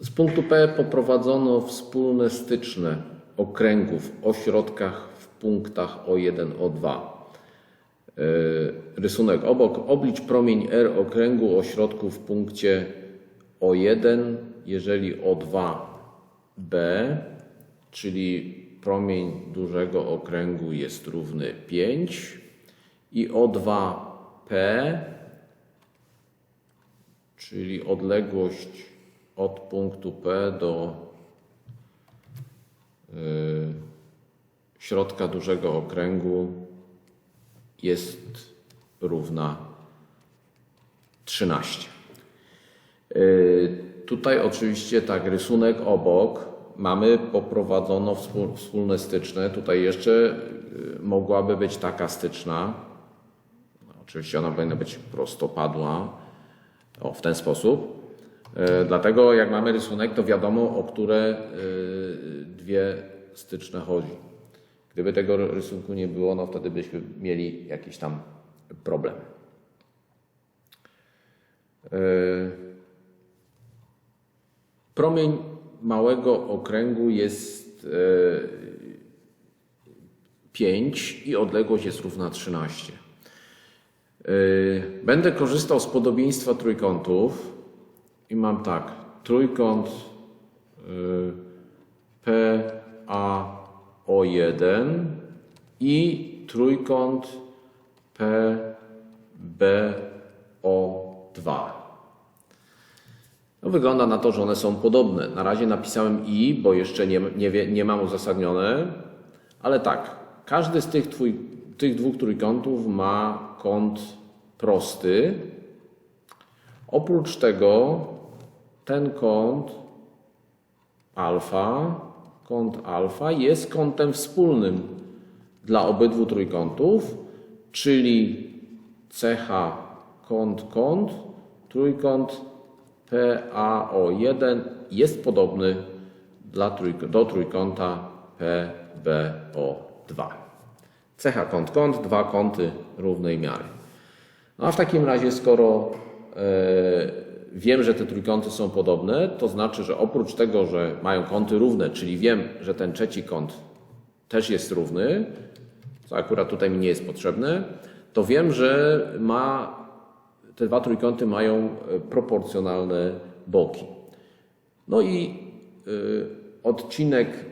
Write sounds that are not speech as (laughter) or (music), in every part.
Z punktu P poprowadzono wspólne styczne okręgów o środkach w punktach O1, O2. Yy, Rysunek obok. Oblicz promień R okręgu o środku w punkcie O1, jeżeli O2B, czyli promień dużego okręgu jest równy 5 i O2P, czyli odległość od punktu P do y, środka dużego okręgu jest równa 13. Y, Tutaj oczywiście tak, rysunek obok mamy poprowadzono wspólne styczne. Tutaj jeszcze y, mogłaby być taka styczna. Oczywiście ona powinna być prostopadła. O, w ten sposób. E, Dlatego jak mamy rysunek, to wiadomo, o które e, dwie styczne chodzi. Gdyby tego rysunku nie było, no wtedy byśmy mieli jakiś tam problem. E, Promień małego okręgu jest 5 i odległość jest równa 13. Yy, Będę korzystał z podobieństwa trójkątów i mam tak, trójkąt yy, PAO1 i trójkąt PBO2. No, wygląda na to, że one są podobne. Na razie napisałem i, bo jeszcze nie, nie, nie mam uzasadnione, ale tak, każdy z tych, twój, tych dwóch trójkątów ma kąt prosty. Oprócz tego ten kąt alfa, kąt alfa jest kątem wspólnym dla obydwu trójkątów, czyli cecha kąt kąt, trójkąt PAO1 jest podobny do trójkąta PBO2. Cecha kąt kąt, dwa kąty równej miary. No a w takim razie, skoro wiem, że te trójkąty są podobne, to znaczy, że oprócz tego, że mają kąty równe, czyli wiem, że ten trzeci kąt też jest równy, co akurat tutaj mi nie jest potrzebne, to wiem, że ma, te dwa trójkąty mają e, proporcjonalne boki. No i y, odcinek (clears throat)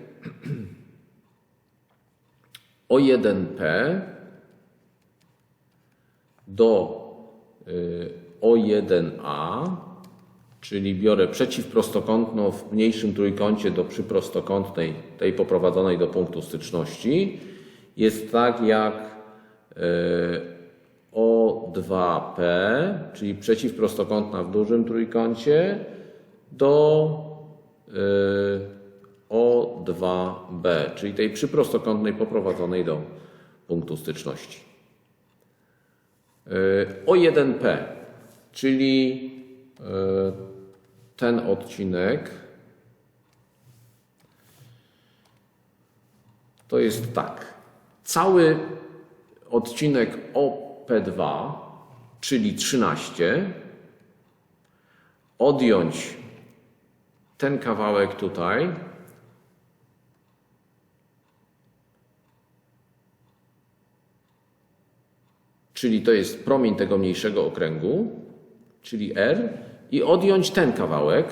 O1P do y, O1A, czyli biorę przeciwprostokątną w mniejszym trójkącie do przyprostokątnej, tej poprowadzonej do punktu styczności, jest tak jak y, O2P, czyli przeciwprostokątna w dużym trójkącie do y, O2B, czyli tej przyprostokątnej poprowadzonej do punktu styczności. Y, O1P, czyli y, ten odcinek to jest tak. Cały odcinek OP2, czyli 13, odjąć ten kawałek tutaj, czyli to jest promień tego mniejszego okręgu, czyli R, i odjąć ten kawałek,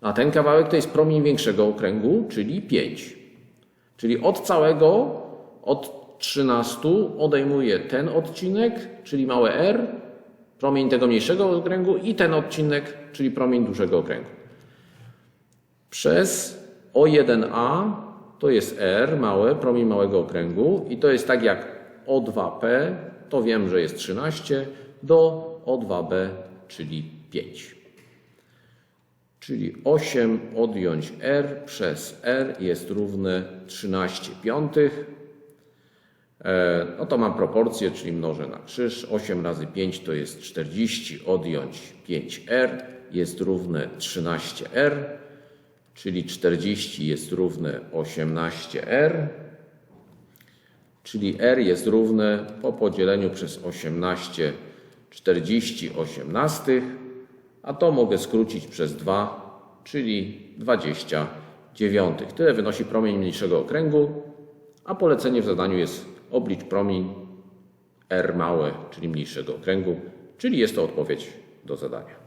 a ten kawałek to jest promień większego okręgu, czyli 5. Czyli od całego, od 13 odejmuję ten odcinek, czyli małe r, promień tego mniejszego okręgu i ten odcinek, czyli promień dużego okręgu. Przez O1A to jest R, małe, promień małego okręgu i to jest tak jak O2P, to wiem, że jest 13, do O2B, czyli 5. Czyli 8 odjąć R przez R jest równe 13 piątych. E, No to mam proporcję, czyli mnożę na krzyż. 8 razy 5 to jest 40, odjąć 5R jest równe 13R, czyli 40 jest równe 18R, czyli R jest równe po podzieleniu przez 18 40 osiemnastych, a to mogę skrócić przez 2, czyli 29. Tyle wynosi promień mniejszego okręgu, a polecenie w zadaniu jest oblicz promień R małe, czyli mniejszego okręgu, czyli jest to odpowiedź do zadania.